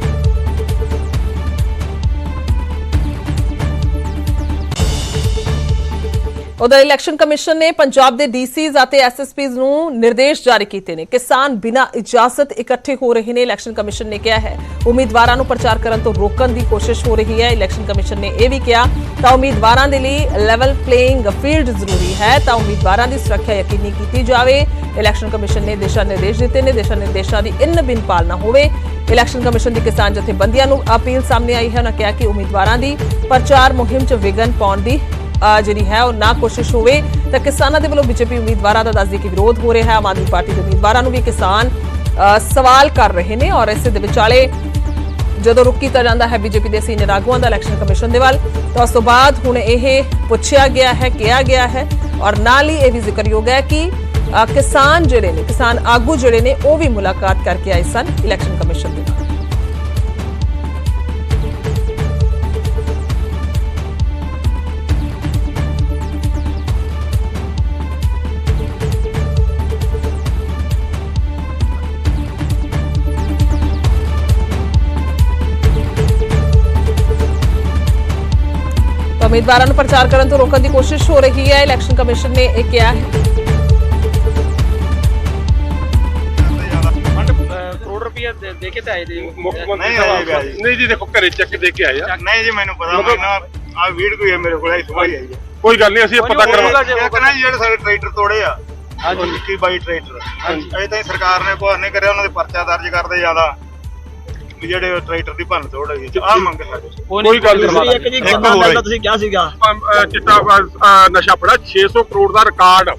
ਉਧਰ ਇਲੈਕਸ਼ਨ ਕਮਿਸ਼ਨ ਨੇ ਪੰਜਾਬ ਦੇ ਡੀਸੀਜ਼ ਅਤੇ ਐਸਐਸਪੀਜ਼ ਨੂੰ ਨਿਰਦੇਸ਼ ਜਾਰੀ ਕੀਤੇ ਨੇ। ਕਿਸਾਨ ਬਿਨਾਂ ਇਜਾਜ਼ਤ ਇਕੱਠੇ ਹੋ ਰਹੇ ਨੇ, ਇਲੈਕਸ਼ਨ ਕਮਿਸ਼ਨ ਨੇ ਕਿਹਾ ਹੈ। ਉਮੀਦਵਾਰਾਂ ਨੂੰ ਪ੍ਰਚਾਰ ਕਰਨ ਤੋਂ ਰੋਕਣ ਦੀ ਕੋਸ਼ਿਸ਼ ਹੋ ਰਹੀ ਹੈ, ਇਲੈਕਸ਼ਨ ਕਮਿਸ਼ਨ ਨੇ ਇਹ ਵੀ ਕਿਹਾ। ਤਾਂ ਉਮੀਦਵਾਰਾਂ ਦੇ ਲਈ ਲੈਵਲ ਪਲੇਇੰਗ ਫੀਲਡ ਜ਼ਰੂਰੀ ਹੈ, ਤਾਂ ਉਮੀਦਵਾਰਾਂ ਦੀ ਸੁਰੱਖਿਆ ਯਕੀਨੀ ਕੀਤੀ ਜਾਵੇ। ਇਲੈਕਸ਼ਨ ਕਮਿਸ਼ਨ ਨੇ ਦਿਸ਼ਾ ਨਿਰਦੇਸ਼ ਦਿੱਤੇ ਨੇ, ਦਿਸ਼ਾ ਨਿਰਦੇਸ਼ਾਂ ਦੀ ਇਨ ਬਿਨ ਪਾਲਣਾ ਹੋਵੇ। ਇਲੈਕਸ਼ਨ ਕਮਿਸ਼ਨ ਦੀ ਕਿਸਾਨ ਜਥੇਬੰਦੀਆਂ ਨੂੰ ਅਪੀਲ ਸਾਹਮਣੇ ਆਈ ਹੈ, ਉਹਨਾਂ ਕਿਹਾ ਕਿ ਉਮੀਦਵਾਰਾਂ ਦੀ ਪ੍ਰਚਾਰ ਮੁਹਿੰਮ 'ਚ ਵਿਘਨ ਪਾਉਣ ਦੀ ਜਿਹੜੀ ਹੈ ਉਹ ਨਾ ਕੋਸ਼ਿਸ਼ ਹੋਵੇ ਤਾਂ ਕਿਸਾਨਾਂ ਦੇ ਵੱਲੋਂ ਬੀਜੇਪੀ ਉਮੀਦਵਾਰਾਂ ਦਾ ਦੱਸਦੀ ਕਿ ਵਿਰੋਧ ਹੋ ਰਿਹਾ ਹੈ। ਆਮ ਆਦਮੀ ਪਾਰਟੀ ਦੇ ਉਮੀਦਵਾਰਾਂ ਨੂੰ ਵੀ ਕਿਸਾਨ ਸਵਾਲ ਕਰ ਰਹੇ ਨੇ ਔਰ ਇਸੇ ਦੇ ਵਿਚਾਲੇ ਜਦੋਂ ਰੁਕ ਕੀਤਾ ਜਾਂਦਾ ਹੈ ਬੀਜੇਪੀ ਦੇ ਸੀਨੀਅਰ ਆਗੂਆਂ ਦਾ ਇਲੈਕਸ਼ਨ ਕਮਿਸ਼ਨ ਦੇ ਵੱਲ। ਤਾਂ ਉਸ ਤੋਂ ਬਾਅਦ ਹੁਣ ਇਹ ਪੁੱਛਿਆ ਗਿਆ ਹੈ, ਕਿਹਾ ਗਿਆ ਹੈ ਔਰ ਨਾਲ ਹੀ ਇਹ ਵੀ ਜ਼ਿਕਰਯੋਗ ਹੈ ਕਿ ਕਿਸਾਨ ਜਿਹੜੇ ਨੇ, ਕਿਸਾਨ ਆਗੂ ਜਿਹੜੇ ਨੇ ਉਹ ਵੀ ਮੁਲਾਕਾਤ ਕਰਕੇ ਆਏ ਸਨ ਇਲੈਕਸ਼ਨ ਕਮਿਸ਼ਨ ਦੇ ਨਾਲ। ਉਮੀਦਵਾਰਾਂ ਨੂੰ ਪ੍ਰਚਾਰ ਕਰਨ ਤੋਂ ਰੋਕਣ ਦੀ ਕੋਸ਼ਿਸ਼ ਹੋ ਰਹੀ ਹੈ। ਇਲੈਕਸ਼ਨ ਕਮਿਸ਼ਨ ਨੇ ਇਹ ਕਿਹਾ ਹੈ। ਅੱਠ ਅ, ਕਰੋੜ ਰੁਪਏ ਦੇ ਦੇ ਕੇ ਤੇ ਆਏ ਜੀ। ਮੁੱਖ ਮੰਤਰੀ ਨਹੀਂ ਸਾਹਿਬ ਆਏ ਜੀ। ਨਹੀਂ ਜੀ ਦੇਖੋ ਘਰੇ ਚੈੱਕ ਦੇ ਕੇ ਆਏ ਆ ਨਹੀਂ ਜੀ ਮੈਨੂੰ ਪਤਾ ਮੈਂ ਨਾ ਆ ਵੀਡੀਓ ਹੀ ਹੈ ਮੇਰੇ ਕੋਲ ਇਸ ਵਾਰੀ ਆਈ ਹੈ। ਕੋਈ ਗੱਲ ਨਹੀਂ ਅਸੀਂ ਪਤਾ ਕਰਵਾ ਜੀ ਜਿਹੜੇ ਸਾਡੇ ਟਰੈਕਟਰ ਤੋੜੇ ਆ ਹਾਂਜੀ। 21 22 ਟਰੈਕਟਰ ਅਜੇ ਤਾਈਂ ਸਰਕਾਰ ਨੇ ਕੋਈ ਨਹੀਂ ਕਰਿਆ ਉਹਨਾਂ ਦੇ ਪਰਚਾ ਦਰਜ ਕਰਦੇ ਜ਼ਿਆਦਾ। ਵੀ ਜਿਹੜੇ ਟਰੈਕਟਰ ਦੀ ਭੰਨ ਤੋੜ ਹੋਈ ਆ ਮੰਗ ਸਾਡੇ ਕੋਈ ਗੱਲ ਨਹੀਂ ਇੱਕ ਜੀ ਇੱਕ ਗੰਦਾ ਹੋਰ ਹੈ। ਦਾ ਤੁਸੀਂ ਕਿਹਾ ਸੀਗਾ ਅਹ ਚਿੱਟਾ ਅਹ ਨਸ਼ਾ ਫੜਾ 600 ਕਰੋੜ ਦਾ ਰਿਕਾਰਡ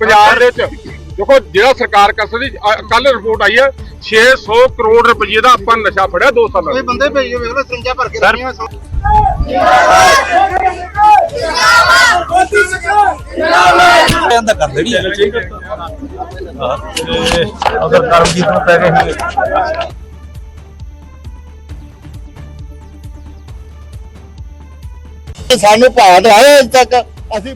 ਪੰਜਾਬ ਦੇ ਵਿੱਚ ਦੇਖੋ ਜਿਹੜਾ ਸਰਕਾਰ ਕਰ ਸਕਦੀ ਕੱਲ ਰਿਪੋਰਟ ਆਈ ਹੈ 600 ਕਰੋੜ ਰੁਪਏ ਦਾ ਆਪਾਂ ਨਸ਼ਾ ਫੜਿਆ 2 ਸਾਲਾਂ ਕੋਈ। ਬੰਦੇ ਭੇਜੋ ਵੇਖ ਲਓ ਸਿੰਜਾ ਭਰ ਕੇ ਰੱਖੀਆਂ ਸੌ- ਅੰਦਰ ਕਰ ਦੇਣੀ ਹੈ ਅਗਰ ਕਰਮਜੀਤ ਨੂੰ ਪੈ ਗਏ ਸਾਨੂੰ ਭਾਅ ਦਵਾਏ ਅਜੇ ਤੱਕ। ਅਸੀਂ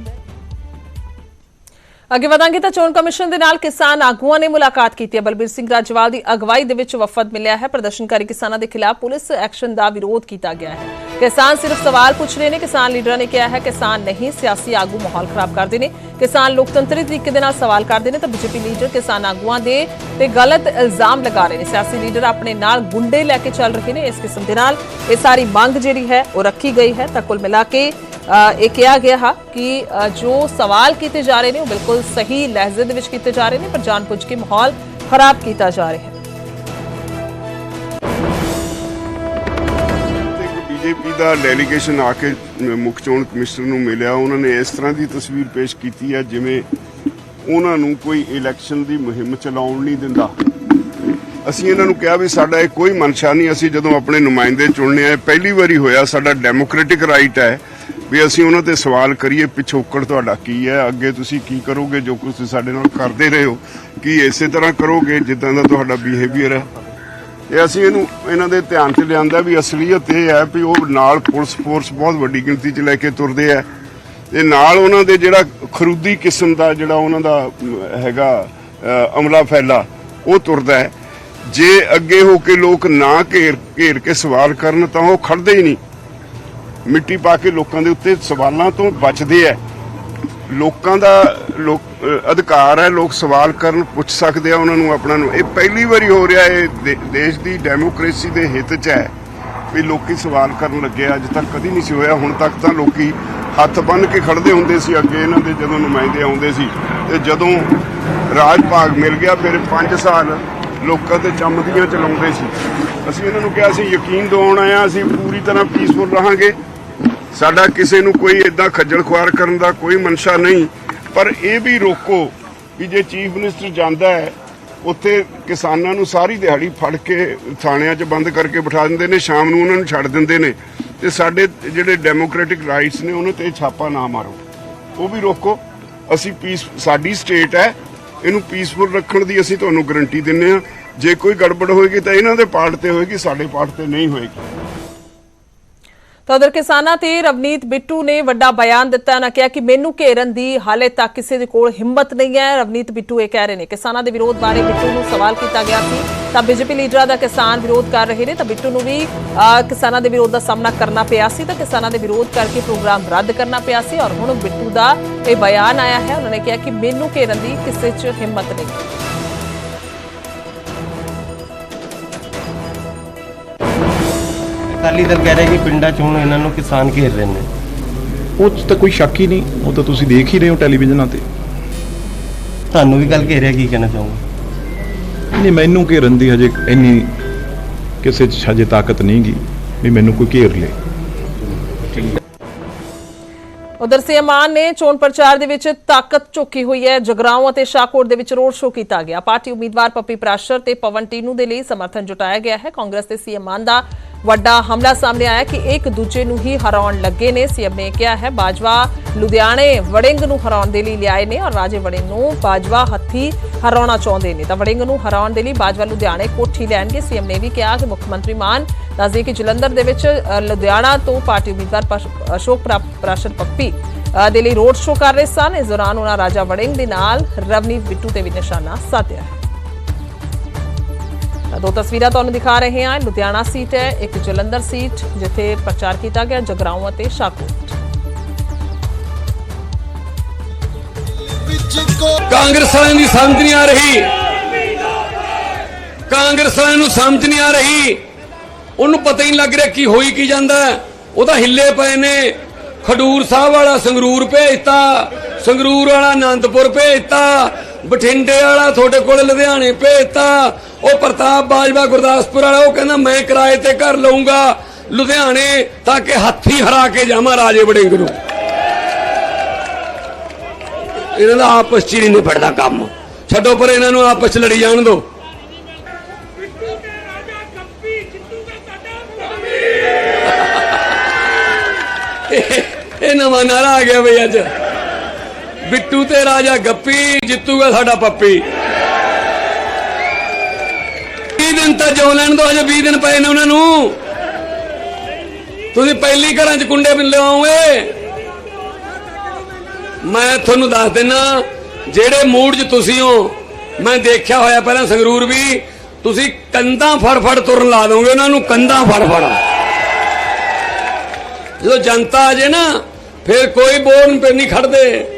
ਅੱਗੇ ਵਧਾਂਗੇ ਤਾਂ ਚੋਣ ਕਮਿਸ਼ਨ ਦੇ ਨਾਲ ਕਿਸਾਨ ਆਗੂਆਂ ਨੇ ਮੁਲਾਕਾਤ ਕੀਤੀ ਹੈ। ਬਲਬੀਰ ਸਿੰਘ ਰਾਜਵਾਲ ਦੀ ਅਗਵਾਈ ਦੇ ਵਿੱਚ ਵਫਦ ਮਿਲਿਆ ਹੈ। ਪ੍ਰਦਰਸ਼ਨਕਾਰੀ ਕਿਸਾਨਾਂ ਦੇ ਖਿਲਾਫ ਪੁਲਿਸ ਐਕਸ਼ਨ ਦਾ ਵਿਰੋਧ ਕੀਤਾ ਗਿਆ ਹੈ। ਕਿਸਾਨ ਸਿਰਫ ਸਵਾਲ ਪੁੱਛ ਰਹੇ ਨੇ। ਕਿਸਾਨ ਲੀਡਰਾਂ ਨੇ ਕਿਹਾ ਹੈ ਕਿਸਾਨ ਨਹੀਂ ਸਿਆਸੀ ਆਗੂ ਮਾਹੌਲ ਖਰਾਬ ਕਰਦੇ ਨੇ। ਕਿਸਾਨ ਲੋਕਤੰਤਰੀ ਤਰੀਕੇ ਦੇ ਨਾਲ ਸਵਾਲ ਕਰਦੇ ਨੇ ਤਾਂ ਬੀਜੇਪੀ ਲੀਡਰ ਕਿਸਾਨ ਆਗੂਆਂ ਦੇ ਤੇ ਗਲਤ ਇਲਜ਼ਾਮ ਲਗਾ ਰਹੇ ਨੇ। ਸਿਆਸੀ ਲੀਡਰ ਆਪਣੇ ਨਾਲ ਗੁੰਡੇ ਲੈ ਕੇ ਚੱਲ ਰਹੇ ਨੇ ਇਸ ਕਿਸਮ ਦੇ ਨਾਲ। ਇਹ ਸਾਰੀ ਮੰਗ ਜਿਹੜੀ ਹੈ ਉਹ ਰੱਖੀ ਗਈ ਹੈ ਤਾਂ ਕੁੱਲ ਮਿਲਾ ਕੇ ਇਹ ਕਿਹਾ ਗਿਆ ਹੈ ਕਿ ਜੋ ਸਵਾਲ ਕੀਤੇ ਜਾ ਰਹੇ ਨੇ ਉਹ ਬਿਲਕੁਲ ਸਹੀ ਲਹਿਜ਼ੇ ਦੇ ਵਿੱਚ ਕੀਤੇ ਜਾ ਰਹੇ ਨੇ ਪਰ ਜਾਣਬੁੱਝ ਕੇ ਮਾਹੌਲ ਖਰਾਬ ਕੀਤਾ ਜਾ ਰਿਹਾ ਹੈ। ਬੀਜੇਪੀ ਦਾ ਡੈਲੀਗੇਸ਼ਨ ਆ ਕੇ ਮੁੱਖ ਚੋਣ ਕਮਿਸ਼ਨਰ ਨੂੰ ਮਿਲਿਆ। ਉਹਨਾਂ ਨੇ ਇਸ ਤਰ੍ਹਾਂ ਦੀ ਤਸਵੀਰ ਪੇਸ਼ ਕੀਤੀ ਹੈ ਜਿਵੇਂ ਉਹਨਾਂ ਨੂੰ ਕੋਈ ਇਲੈਕਸ਼ਨ ਦੀ ਮੁਹਿੰਮ ਚਲਾਉਣ ਨਹੀਂ ਦਿੰਦਾ। ਅਸੀਂ ਇਹਨਾਂ ਨੂੰ ਕਿਹਾ ਵੀ ਸਾਡਾ ਇਹ ਕੋਈ ਮਨਸ਼ਾ ਨਹੀਂ, ਅਸੀਂ ਜਦੋਂ ਆਪਣੇ ਨੁਮਾਇੰਦੇ ਚੁਣਨੇ ਆ ਪਹਿਲੀ ਵਾਰੀ ਹੋਇਆ, ਸਾਡਾ ਡੈਮੋਕ੍ਰੈਟਿਕ ਰਾਈਟ ਹੈ ਵੀ ਅਸੀਂ ਉਹਨਾਂ ਤੇ ਸਵਾਲ ਕਰੀਏ, ਪਿਛੋਕੜ ਤੁਹਾਡਾ ਕੀ ਹੈ, ਅੱਗੇ ਤੁਸੀਂ ਕੀ ਕਰੋਗੇ, ਜੋ ਕੁਝ ਤੁਸੀਂ ਸਾਡੇ ਨਾਲ ਕਰਦੇ ਰਹੇ ਹੋ, ਕੀ ਇਸੇ ਤਰ੍ਹਾਂ ਕਰੋਗੇ, ਜਿੱਦਾਂ ਦਾ ਤੁਹਾਡਾ ਬਿਹੇਵੀਅਰ ਹੈ। ਇਹ ਅਸੀਂ ਇਹਨੂੰ ਇਹਨਾਂ ਦੇ ਧਿਆਨ 'ਚ ਲਿਆਂਦਾ ਵੀ ਅਸਲੀਅਤ ਇਹ ਹੈ ਵੀ ਉਹ ਨਾਲ ਪੁਲਿਸ ਫੋਰਸ ਬਹੁਤ ਵੱਡੀ ਗਿਣਤੀ 'ਚ ਲੈ ਕੇ ਤੁਰਦੇ ਆ। ਤੇ ਨਾਲ ਉਹਨਾਂ ਦੇ ਜਿਹੜਾ ਖਰੂਦੀ ਕਿਸਮ ਦਾ ਜਿਹੜਾ ਉਹਨਾਂ ਦਾ ਹੈਗਾ ਅਮਲਾ ਫੈਲਾ, ਉਹ ਤੁਰਦਾ ਹੈ। ਜੇ ਅੱਗੇ ਹੋ ਕੇ ਲੋਕ ਨਾ ਘੇਰ ਘੇਰ ਕੇ ਸਵਾਲ ਕਰਨ ਤਾਂ ਉਹ ਖੜਦੇ ਹੀ ਨਹੀਂ। ਮਿੱਟੀ ਪਾ ਕੇ ਲੋਕਾਂ ਦੇ ਉੱਤੇ ਸਵਾਲਾਂ ਤੋਂ ਬਚਦੇ ਐ ਲੋਕਾਂ ਦਾ ਲੋਕ ਅਧਿਕਾਰ ਹੈ, ਲੋਕ ਸਵਾਲ ਕਰਨ ਪੁੱਛ ਸਕਦੇ ਆ ਉਹਨਾਂ ਨੂੰ, ਆਪਣਾ ਨੂੰ। ਇਹ ਪਹਿਲੀ ਵਾਰੀ ਹੋ ਰਿਹਾ ਇਹ ਦੇ- ਦੇਸ਼ ਦੀ ਡੈਮੋਕ੍ਰੇਸੀ ਦੇ ਹਿੱਤ 'ਚ ਹੈ ਵੀ ਲੋਕੀ ਸਵਾਲ ਕਰਨ ਲੱਗੇ ਅੱਜ ਤੱਕ ਕਦੀ ਨਹੀਂ ਸੀ ਹੋਇਆ। ਹੁਣ ਤੱਕ ਤਾਂ ਲੋਕੀ ਹੱਥ ਬੰਨ੍ਹ ਕੇ ਖੜਦੇ ਹੁੰਦੇ ਸੀ। ਅੱਗੇ ਇਹਨਾਂ ਦੇ ਜਦੋਂ ਨੁਮਾਇੰਦੇ ਆਉਂਦੇ ਸੀ ਤੇ ਜਦੋਂ ਰਾਜ ਭਾਗ ਮਿਲ ਗਿਆ, ਫਿਰ 5 ਸਾਲ ਲੋਕਾਂ ਤੇ ਚੰਮਦੀਆਂ ਚਲਾਉਂਦੇ ਸੀ। ਅਸੀਂ ਇਹਨਾਂ ਨੂੰ ਕਿਹਾ ਸੀ ਯਕੀਨ ਦਿਵਾਉਣ ਆਇਆ ਅਸੀਂ ਪੂਰੀ ਤਰ੍ਹਾਂ ਪੀਸਫੁਲ ਰਹਾਂਗੇ। ਸਾਡਾ ਕਿਸੇ ਨੂੰ ਕੋਈ ਇਦਾਂ ਖੱਜਲ ਖੁਆਰ ਕਰਨ ਦਾ ਕੋਈ ਮਨਸ਼ਾ ਨਹੀਂ। ਪਰ ਇਹ ਵੀ ਰੋਕੋ ਵੀ ਜੇ ਚੀਫ ਮਿਨਿਸਟਰ ਜਾਂਦਾ ਹੈ, ਉੱਥੇ ਕਿਸਾਨਾਂ ਨੂੰ ਸਾਰੀ ਦਿਹਾੜੀ ਫੜ ਕੇ ਥਾਣਿਆਂ 'ਚ ਬੰਦ ਕਰਕੇ ਬਿਠਾ ਦਿੰਦੇ ਨੇ, ਸ਼ਾਮ ਨੂੰ ਉਹਨਾਂ ਨੂੰ ਛੱਡ ਦਿੰਦੇ ਨੇ। ਤੇ ਸਾਡੇ ਜਿਹੜੇ ਡੈਮੋਕ੍ਰੈਟਿਕ ਰਾਈਟਸ ਨੇ, ਉਹਨਾਂ ਤੇ ਛਾਪਾ ਨਾ ਮਾਰੋ। ਉਹ ਵੀ ਰੋਕੋ। ਅਸੀਂ ਪੀਸ, ਸਾਡੀ ਸਟੇਟ ਹੈ, ਇਹਨੂੰ ਪੀਸਫੁਲ ਰੱਖਣ ਦੀ ਅਸੀਂ ਤੁਹਾਨੂੰ ਗਰੰਟੀ ਦਿੰਨੇ ਆ ਜੇ ਕੋਈ ਗੜਬੜ ਹੋਏਗੀ ਤਾਂ ਇਹਨਾਂ ਦੇ ਪਾਰਟ ਤੇ ਹੋਏਗੀ, ਸਾਡੇ ਪਾਰਟ ਤੇ ਨਹੀਂ ਹੋਏਗੀ। ਤਾਂ ਉਧਰ ਕਿਸਾਨਾਂ ਤੇ ਰਵਨੀਤ ਬਿੱਟੂ ਨੇ ਵੱਡਾ ਬਿਆਨ ਦਿੱਤਾ ਉਹਨਾਂ ਕਿਹਾ ਕਿ ਮੈਨੂੰ ਘੇਰਨ ਦੀ ਹਾਲੇ ਤੱਕ ਕਿਸੇ ਦੇ ਕੋਲ ਹਿੰਮਤ ਨਹੀਂ ਹੈ। ਰਵਨੀਤ ਬਿੱਟੂ ਇਹ ਕਹਿ ਰਹੇ ਨੇ। ਕਿਸਾਨਾਂ ਦੇ ਵਿਰੋਧ ਬਾਰੇ ਬਿੱਟੂ ਨੂੰ ਸਵਾਲ ਕੀਤਾ ਗਿਆ ਸੀ। ਤਾਂ ਬੀਜੇਪੀ ਲੀਡਰਾਂ ਦਾ ਕਿਸਾਨ ਵਿਰੋਧ ਕਰ ਰਹੇ ਨੇ। ਤਾਂ ਬਿੱਟੂ ਨੂੰ ਵੀ ਅਹ, ਕਿਸਾਨਾਂ ਦੇ ਵਿਰੋਧ ਦਾ ਸਾਹਮਣਾ ਕਰਨਾ ਪਿਆ ਸੀ। ਤਾਂ ਕਿਸਾਨਾਂ ਦੇ ਵਿਰੋਧ ਕਰਕੇ ਪ੍ਰੋਗਰਾਮ ਰੱਦ ਕਰਨਾ ਪਿਆ ਸੀ। ਔਰ ਹੁਣ ਬਿੱਟੂ ਦਾ ਇਹ ਬਿਆਨ ਆਇਆ ਹੈ। ਉਹਨਾਂ ਨੇ ਕਿਹਾ ਕਿ ਮੈਨੂੰ ਘੇਰਨ ਦੀ ਕਿਸੇ 'ਚ ਹਿੰਮਤ ਨਹੀਂ। ਅਕਾਲੀ ਦਲ ਕਹਿ ਰਿਹਾ ਕਿ ਪਿੰਡਾਂ 'ਚ ਹੁਣ ਇਹਨਾਂ ਨੂੰ ਕਿਸਾਨ ਘੇਰ ਰਹੇ ਨੇ। ਉਹ 'ਚ ਤਾਂ ਕੋਈ ਸ਼ੱਕ ਹੀ ਨਹੀਂ। ਉਹ ਤਾਂ ਤੁਸੀਂ ਦੇਖ ਹੀ ਰਹੇ ਹੋ ਟੈਲੀਵਿਜ਼ਨਾਂ ਤੇ। ਤੁਹਾਨੂੰ ਵੀ ਗੱਲ ਘੇਰਿਆ ਕੀ ਕਹਿਣਾ ਚਾਹੋਗੇ? ਨਹੀਂ ਮੈਨੂੰ ਘੇਰਨ ਦੀ ਹਜੇ ਇੰਨੀ ਕਿਸੇ 'ਚ ਹਜੇ ਤਾਕਤ ਨਹੀਂ ਗੀ ਵੀ ਮੈਨੂੰ ਕੋਈ ਘੇਰ ਲੇ। ਉਧਰ ਸੀਐਮਾਨ ਨੇ ਚੋਣ ਪ੍ਰਚਾਰ ਦੇ ਵਿੱਚ ਤਾਕਤ ਝੋਕੀ ਹੋਈ ਹੈ। ਜਗਰਾਉਂ ਅਤੇ ਸ਼ਾਹਕੋਟ ਦੇ ਵਿੱਚ ਰੋਡ ਸ਼ੋਅ ਕੀਤਾ ਗਿਆ। ਪਾਰਟੀ ਉਮੀਦਵਾਰ ਪੱਪੀ ਪ੍ਰਾਸ਼ਰ ਤੇ ਪਵਨ ਟੀਨੂ ਦੇ ਲਈ ਸਮਰਥਨ ਜੁਟਾਇਆ ਗਿਆ ਹੈ। ਕਾਂਗਰਸ ਤੇ ਸੀਐਮਾਨ ਦਾ ਵੱਡਾ ਹਮਲਾ ਸਾਹਮਣੇ ਆਇਆ ਕਿ ਇੱਕ ਦੂਜੇ ਨੂੰ ਹੀ ਹਰਾਉਣ ਲੱਗੇ ਨੇ। ਸੀਐਮ ਨੇ ਕਿਹਾ ਹੈ, ਬਾਜਵਾ ਲੁਧਿਆਣੇ ਵੜਿੰਗ ਨੂੰ ਹਰਾਉਣ ਦੇ ਲਈ ਲਿਆਏ ਨੇ ਔਰ ਰਾਜੇ ਵੜਿੰਗ ਨੂੰ ਬਾਜਵਾ ਹੱਥੀ ਹਰਾਉਣਾ ਚਾਹੁੰਦੇ ਨੇ। ਤਾਂ ਵੜਿੰਗ ਨੂੰ ਹਰਾਉਣ ਦੇ ਲਈ ਬਾਜਵਾ ਲੁਧਿਆਣੇ ਕੋਠੀ ਲੈਣਗੇ। ਸੀਐਮ ਨੇ ਵੀ ਕਿਹਾ ਕਿ ਮੁੱਖ ਮੰਤਰੀ ਮਾਨ ਦੱਸਦੇ ਕਿ ਜਲੰਧਰ ਦੇ ਵਿੱਚ ਲੁਧਿਆਣਾ ਤੋਂ ਪਾਰਟੀ ਉਮੀਦਵਾਰ ਅਸ਼ੋਕ ਪ੍ਰਾ- ਪ੍ਰਾਸ਼ਰ ਪੱਪੀ ਦੇ ਲਈ ਰੋਡ ਸ਼ੋਅ ਕਰ ਰਹੇ ਸਨ। ਇਸ ਦੌਰਾਨ ਉਹਨਾਂ ਰਾਜਾ ਵੜਿੰਗ ਦੇ ਨਾਲ ਰਵਨੀਤ ਬਿੱਟੂ ਤੇ ਵੀ ਨਿਸ਼ਾਨਾ ਸਾਧਿਆ ਦੋ ਤਸਵੀਰਾਂ ਤੁਹਾਨੂੰ ਦਿਖਾ ਰਹੇ ਹਾਂ। ਲੁਧਿਆਣਾ ਸੀਟ ਹੈ, ਇੱਕ ਜਲੰਧਰ ਸੀਟ, ਜਿੱਥੇ ਪ੍ਰਚਾਰ ਕੀਤਾ ਗਿਆ ਜਗਰਾਉਂ ਅਤੇ ਸ਼ਾਹਕੋਟ। ਕਾਂਗਰਸ ਵਾਲਿਆਂ ਦੀ ਸਮਝ ਨਹੀਂ ਆ ਰਹੀ। ਕਾਂਗਰਸ ਵਾਲਿਆਂ ਨੂੰ ਸਮਝ ਨਹੀਂ ਆ ਰਹੀ। ਉਹਨੂੰ ਪਤਾ ਹੀ ਨਹੀਂ ਲੱਗ ਰਿਹਾ ਕੀ ਹੋਈ, ਕੀ ਜਾਂਦਾ। ਹੈ। ਉਹ ਤਾਂ ਹਿੱਲੇ ਪਏ ਨੇ। ਖਡੂਰ ਸਾਹਿਬ ਵਾਲਾ ਸੰਗਰੂਰ ਭੇਜਤਾ। ਸੰਗਰੂਰ ਵਾਲਾ ਆਨੰਦਪੁਰ ਭੇਜਤਾ। ਬਠਿੰਡੇ ਵਾਲਾ ਤੁਹਾਡੇ ਕੋਲ ਲੁਧਿਆਣੇ ਭੇਜਤਾ। ਉਹ ਪ੍ਰਤਾਪ ਬਾਜਵਾ ਗੁਰਦਾਸਪੁਰ ਵਾਲਾ, ਉਹ ਕਹਿੰਦਾ, ਮੈਂ ਕਿਰਾਏ ਤੇ ਘਰ ਲਊਂਗਾ ਲੁਧਿਆਣੇ ਤਾਂ ਕਿ ਹੱਥੀ ਹਰਾ ਕੇ ਜਾਵਾਂ ਰਾਜੇ ਵੜਿੰਗ ਨੂੰ। ਇਹਨਾਂ ਦਾ ਆਪਸ ਚ ਹੀ ਨਹੀਂ ਨਿਬੜਦਾ ਕੰਮ। ਛੱਡੋ ਪਰ ਇਹਨਾਂ ਨੂੰ ਆਪਸ ਚ ਲੜੀ ਜਾਣ ਦਿਓ ਇਹ ਇਹ ਨਵਾਂ ਨਾਰਾ ਆ ਗਿਆ ਬਈ ਅੱਜ। ਬਿੱਟੂ ਤੇ ਰਾਜਾ ਗੱਪੀ, ਜਿੱਤੂਗਾ ਸਾਡਾ ਪੱਪੀ। 20 ਦਿਨ ਤਾਂ ਜੋ ਲੈਣ ਦੋ, ਹਜੇ 20 ਦਿਨ ਪਏ ਨੇ ਉਹਨਾਂ ਨੂੰ। ਤੁਸੀਂ ਪਹਿਲੀ ਘਰਾਂ 'ਚ ਕੁੰਡੇ ਬਿੱਲੇ ਲਿਆਓਗੇ ਮੈਂ ਤੁਹਾਨੂੰ ਦੱਸ ਦਿੰਨਾ, ਜਿਹੜੇ ਮੂਡ 'ਚ ਤੁਸੀਂ ਹੋ, ਮੈਂ ਦੇਖਿਆ ਹੋਇਆ ਪਹਿਲਾਂ ਸੰਗਰੂਰ ਵੀ, ਤੁਸੀਂ ਕੰਧਾਂ ਫੜ ਫੜ ਤੁਰਨ ਲਾ ਦੋਗੇ, ਉਹਨਾਂ ਨੂੰ ਕੰਧਾਂ ਫੜ ਫੜ ਜਦੋਂ ਜਨਤਾ ਆ ਜੇ ਨਾ, ਫਿਰ ਕੋਈ ਬੋਰਨ ਤੇ ਨਹੀਂ ਖੜਦੇ।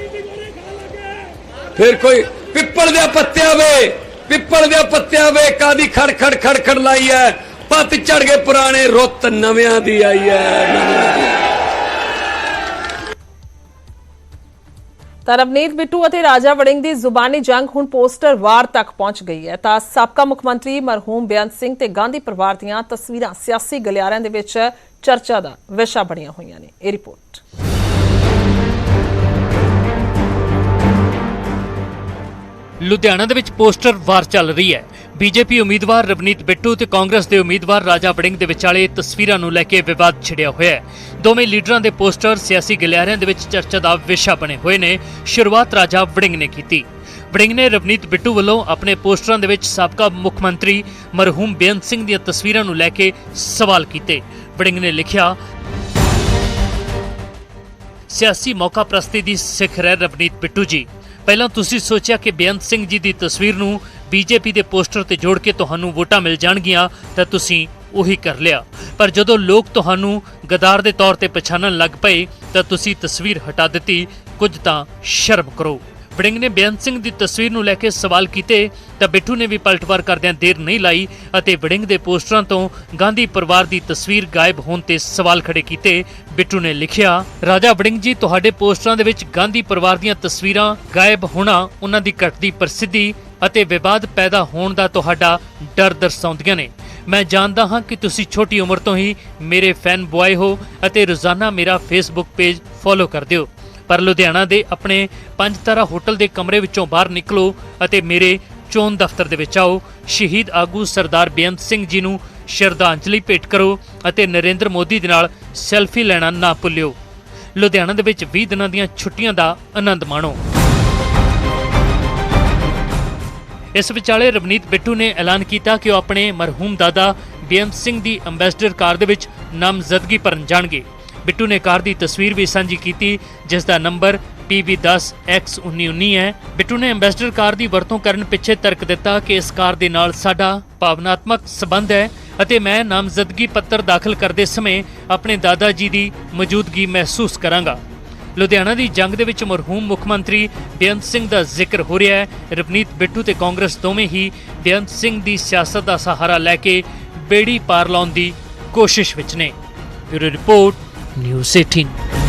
ਫਿਰ ਕੋਈ ਪਿੱਪਲ ਦੇ ਪੱਤਿਆਂ ਵੇ, ਪਿੱਪਲ ਦੇ ਪੱਤਿਆਂ ਵੇ, ਕਾਦੀ ਖੜ ਖੜ ਖੜ ਖੜ ਲਾਈ ਐ। ਪੱਤ ਝੜ ਗਏ ਪੁਰਾਣੇ, ਰੁੱਤ ਨਵਿਆਂ ਦੀ ਆਈ ਐ। ਤਾਂ ਰਵਨੀਤ ਬਿੱਟੂ ਅਤੇ ਰਾਜਾ ਵੜਿੰਗ ਦੀ ਜ਼ੁਬਾਨੀ ਜੰਗ ਹੁਣ ਪੋਸਟਰ ਵਾਰ ਤੱਕ ਪਹੁੰਚ ਗਈ ਹੈ। ਤਾਂ ਸਾਬਕਾ ਮੁੱਖ ਮੰਤਰੀ ਮਰਹੂਮ ਬੇਅੰਤ ਸਿੰਘ ਤੇ ਗਾਂਧੀ ਪਰਿਵਾਰ ਦੀਆਂ ਤਸਵੀਰਾਂ ਸਿਆਸੀ ਗਲਿਆਰਿਆਂ ਦੇ ਵਿੱਚ ਚਰਚਾ ਦਾ ਵਿਸ਼ਾ ਬਣੀਆਂ ਹੋਈਆਂ ਨੇ। ਇਹ ਰਿਪੋਰਟ। ਲੁਧਿਆਣਾ ਦੇ ਵਿੱਚ ਪੋਸਟਰ ਵਾਰ ਚੱਲ ਰਹੀ ਹੈ। ਬੀਜੇਪੀ ਉਮੀਦਵਾਰ ਰਵਨੀਤ ਬਿੱਟੂ ਤੇ ਕਾਂਗਰਸ ਦੇ ਉਮੀਦਵਾਰ ਰਾਜਾ ਵੜਿੰਗ ਦੇ ਵਿਚਾਲੇ ਤਸਵੀਰਾਂ ਨੂੰ ਲੈ ਕੇ ਵਿਵਾਦ ਛਿੜਿਆ ਹੋਇਆ ਹੈ। ਦੋਵੇਂ ਲੀਡਰਾਂ ਦੇ ਪੋਸਟਰ ਸਿਆਸੀ ਗਲਿਆਰਿਆਂ ਦੇ ਵਿੱਚ ਚਰਚਾ ਦਾ ਵਿਸ਼ਾ ਬਣੇ ਹੋਏ ਨੇ। ਸ਼ੁਰੂਆਤ ਰਾਜਾ ਵੜਿੰਗ ਨੇ ਕੀਤੀ। ਵੜਿੰਗ ਨੇ ਰਵਨੀਤ ਬਿੱਟੂ ਵੱਲੋਂ ਆਪਣੇ ਪੋਸਟਰਾਂ ਦੇ ਵਿੱਚ ਸਾਬਕਾ ਮੁੱਖ ਮੰਤਰੀ ਮਰਹੂਮ ਬੇਅੰਤ ਸਿੰਘ ਦੀਆਂ ਤਸਵੀਰਾਂ ਨੂੰ ਲੈ ਕੇ ਸਵਾਲ ਕੀਤੇ। ਵੜਿੰਗ ਨੇ ਲਿਖਿਆ, ਸਿਆਸੀ ਮੌਕਾ ਪ੍ਰਸਤੀ ਦੀ ਸਿਖਰ ਹੈ ਰਵਨੀਤ ਬਿੱਟੂ ਜੀ। ਪਹਿਲਾਂ ਤੁਸੀਂ ਸੋਚਿਆ ਕਿ ਬੇਅੰਤ ਸਿੰਘ ਜੀ ਦੀ ਤਸਵੀਰ ਨੂੰ ਬੀਜੇਪੀ ਦੇ ਪੋਸਟਰ ਤੇ ਜੋੜ ਕੇ ਤੁਹਾਨੂੰ ਵੋਟਾਂ ਮਿਲ ਜਾਣਗੀਆਂ, ਤਾਂ ਤੁਸੀਂ ਉਹੀ ਕਰ ਲਿਆ। ਪਰ ਜਦੋਂ ਲੋਕ ਤੁਹਾਨੂੰ ਗਦਾਰ ਦੇ ਤੌਰ ਤੇ ਪਛਾਣਨ ਲੱਗ ਪਏ, ਤਾਂ ਤੁਸੀਂ ਤਸਵੀਰ ਹਟਾ ਦਿੱਤੀ। ਕੁਝ ਤਾਂ ਸ਼ਰਮ ਕਰੋ। ਵੜਿੰਗ ਨੇ ਬੇਅੰਤ ਸਿੰਘ ਦੀ ਤਸਵੀਰ ਨੂੰ ਲੈ ਕੇ ਸਵਾਲ ਕੀਤੇ, ਤਾਂ ਬਿੱਟੂ ਨੇ ਵੀ ਪਲਟਵਾਰ ਕਰਦਿਆਂ ਦੇਰ ਨਹੀਂ ਲਾਈ ਅਤੇ ਵੜਿੰਗ ਦੇ ਪੋਸਟਰਾਂ ਤੋਂ ਗਾਂਧੀ ਪਰਿਵਾਰ ਦੀ ਤਸਵੀਰ ਗਾਇਬ ਹੋਣ ਤੇ ਸਵਾਲ ਖੜੇ ਕੀਤੇ। ਬਿੱਟੂ ਨੇ ਲਿਖਿਆ, ਰਾਜਾ ਵੜਿੰਗ ਜੀ, ਤੁਹਾਡੇ ਪੋਸਟਰਾਂ ਦੇ ਵਿੱਚ ਗਾਂਧੀ ਪਰਿਵਾਰ ਦੀਆਂ ਤਸਵੀਰਾਂ ਗਾਇਬ ਹੋਣਾ ਉਹਨਾਂ ਦੀ ਘਟਦੀ ਪ੍ਰਸਿੱਧੀ ਅਤੇ ਵਿਵਾਦ ਪੈਦਾ ਹੋਣ ਦਾ ਤੁਹਾਡਾ ਡਰ ਦਰਸਾਉਂਦੀਆਂ ਨੇ। ਮੈਂ ਜਾਣਦਾ ਹਾਂ ਕਿ ਤੁਸੀਂ ਛੋਟੀ ਉਮਰ ਤੋਂ ਹੀ ਮੇਰੇ ਫੈਨ ਬੁਆਏ ਹੋ ਅਤੇ ਰੋਜ਼ਾਨਾ ਮੇਰਾ ਫੇਸਬੁੱਕ ਪੇਜ ਫੋਲੋ ਕਰਦੇ ਹੋ। ਪਰ ਲੁਧਿਆਣਾ ਦੇ ਆਪਣੇ ਪੰਜ ਤਾਰਾ ਹੋਟਲ ਦੇ ਕਮਰੇ ਵਿੱਚੋਂ ਬਾਹਰ ਨਿਕਲੋ ਅਤੇ ਮੇਰੇ ਚੋਣ ਦਫ਼ਤਰ ਦੇ ਵਿੱਚ ਆਓ। ਸ਼ਹੀਦ ਆਗੂ ਸਰਦਾਰ ਬੇਅੰਤ ਸਿੰਘ ਜੀ ਨੂੰ ਸ਼ਰਧਾਂਜਲੀ ਭੇਟ ਕਰੋ ਅਤੇ ਨਰਿੰਦਰ ਮੋਦੀ ਦੇ ਨਾਲ ਸੈਲਫੀ ਲੈਣਾ ਨਾ ਭੁੱਲਿਓ। ਲੁਧਿਆਣਾ ਦੇ ਵਿੱਚ 20 ਦਿਨਾਂ ਦੀਆਂ ਛੁੱਟੀਆਂ ਦਾ ਆਨੰਦ ਮਾਣੋ। ਇਸ ਵਿਚਾਲੇ ਰਵਨੀਤ ਬਿੱਟੂ ਨੇ ਐਲਾਨ ਕੀਤਾ ਕਿ ਉਹ ਆਪਣੇ ਮਰਹੂਮ ਦਾਦਾ ਬੇਅੰਤ ਸਿੰਘ ਦੀ ਅੰਬੈਸਡਰ ਕਾਰ ਦੇ ਵਿੱਚ ਨਾਮਜ਼ਦਗੀ ਭਰਨ ਜਾਣਗੇ। ਬਿੱਟੂ ਨੇ ਕਾਰ ਦੀ ਤਸਵੀਰ ਵੀ ਸਾਂਝੀ ਕੀਤੀ, ਜਿਸ ਦਾ ਨੰਬਰ PB10X1919 ਹੈ। ਬਿੱਟੂ ਨੇ ਐਂਬੈਸਡਰ ਕਾਰ ਦੀ ਵਰਤੋਂ ਕਰਨ ਪਿੱਛੇ ਤਰਕ ਦਿੱਤਾ ਕਿ ਇਸ ਕਾਰ ਦੇ ਨਾਲ ਸਾਡਾ ਭਾਵਨਾਤਮਕ ਸਬੰਧ ਹੈ ਅਤੇ ਮੈਂ ਨਾਮਜ਼ਦਗੀ ਪੱਤਰ ਦਾਖਲ ਕਰਦੇ ਸਮੇਂ ਆਪਣੇ ਦਾਦਾ ਜੀ ਦੀ ਮੌਜੂਦਗੀ ਮਹਿਸੂਸ ਕਰਾਂਗਾ। ਲੁਧਿਆਣਾ ਦੀ ਜੰਗ ਦੇ ਵਿੱਚ ਮਰਹੂਮ ਮੁੱਖ ਮੰਤਰੀ ਬੇਅੰਤ ਸਿੰਘ ਦਾ ਜ਼ਿਕਰ ਹੋ ਰਿਹਾ ਹੈ। ਰਵਨੀਤ ਬਿੱਟੂ ਤੇ ਕਾਂਗਰਸ ਦੋਵੇਂ ਹੀ ਬੇਅੰਤ ਸਿੰਘ ਦੀ ਸਿਆਸਤ ਦਾ ਸਹਾਰਾ ਲੈ ਕੇ ਬੇੜੀ ਪਾਰ ਲਾਉਣ ਦੀ ਕੋਸ਼ਿਸ਼ ਵਿੱਚ ਨੇ। Bureau report news 18